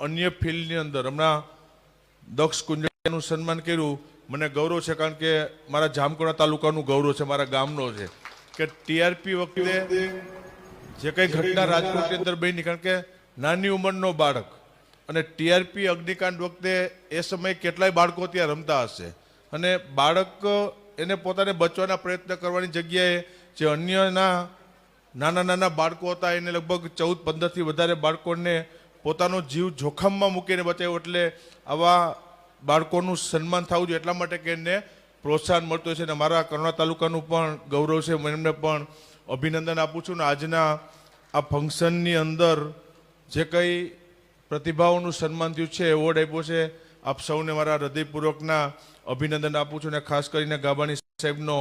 અન્ય ફિલ્ડની અંદર હમણાં દક્ષ કુંજળિયાનું સન્માન કર્યું. મને ગૌરવ છે કારણ કે મારા જામકુણા તાલુકાનું ગૌરવ છે, મારા ગામનો છે. કે ટીઆરપી વખતે જે કંઈ ઘટના રાજકોટની અંદર બની, કારણ કે નાની ઉંમરનો બાળક અને ટીઆરપી અગ્નિકાંડ વખતે એ સમયે કેટલાય બાળકો ત્યાં રમતા હશે. અને બાળક એને પોતાને બચવાના પ્રયત્ન કરવાની જગ્યાએ જે અન્યના નાના નાના બાળકો હતા, એને લગભગ ચૌદ પંદરથી વધારે બાળકોને પોતાનો જીવ જોખમમાં મૂકીને બચાવ્યો એટલે આવા બાળકોનું સન્માન થવું જોઈએ એટલા માટે કે એને પ્રોત્સાહન મળતું હોય છે અને મારા કરુણા તાલુકાનું પણ ગૌરવ છે. એમને પણ અભિનંદન આપું છું ને આજના આ ફંક્શનની અંદર જે કંઈ પ્રતિભાઓનું સન્માન થયું છે, એવોર્ડ આપ્યો છે, આપ સૌને મારા હૃદયપૂર્વકના અભિનંદન આપું છું અને ખાસ કરીને ગાબાણી સાહેબનો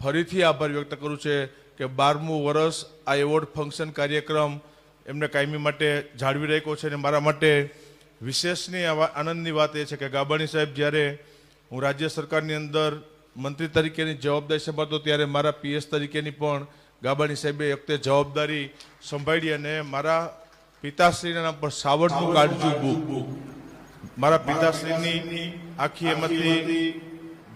ફરીથી આભાર વ્યક્ત કરું છે કે બારમું વર્ષ આ એવોર્ડ ફંક્શન કાર્યક્રમ એમને કાયમી માટે જાળવી રાખ્યો છે અને મારા માટે વિશેષની આનંદની વાત એ છે કે ગાબાણી સાહેબ જ્યારે હું રાજ્ય સરકારની અંદર મંત્રી તરીકેની જવાબદારી સંભાળતો ત્યારે મારા પીએસ તરીકેની પણ ગાબાણી સાહેબે વખતે જવાબદારી સંભાળી અને મારા પિતાશ્રીના નામ પર સાવરનું કાળજું બુક. મારા પિતાશ્રીની આખી એમાંથી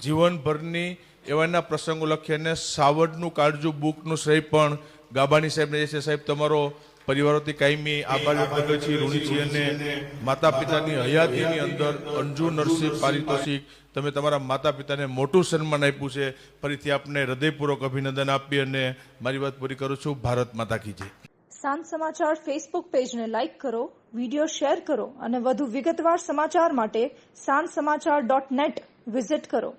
જીવનભરની એવાના પ્રસંગો લખી અને સાવડનું કાળજું બુકનું શ્રેય પણ ગાબાણી સાહેબને જે છે, સાહેબ, તમારો પરિવારોથી કાયમી આભાર વ્યક્ત કરું છું ઋણી છીએ અને માતા પિતાની હયાતીની અંદર અંજુ નરસિંહ પારિતોષિક, તમે તમારા માતા પિતાને મોટું સન્માન આપ્યું છે. ફરીથી આપને હૃદયપૂર્વક અભિનંદન આપી અને મારી વાત પૂરી કરું છું. ભારત માતા કી જય. સાંજ સમાચાર ફેસબુક પેજને લાઇક કરો વિડિયો શેર કરો અને વધુ વિગતવાર સમાચાર માટે સાંજ સમાચાર ડોટ નેટ વિઝિટ કરો.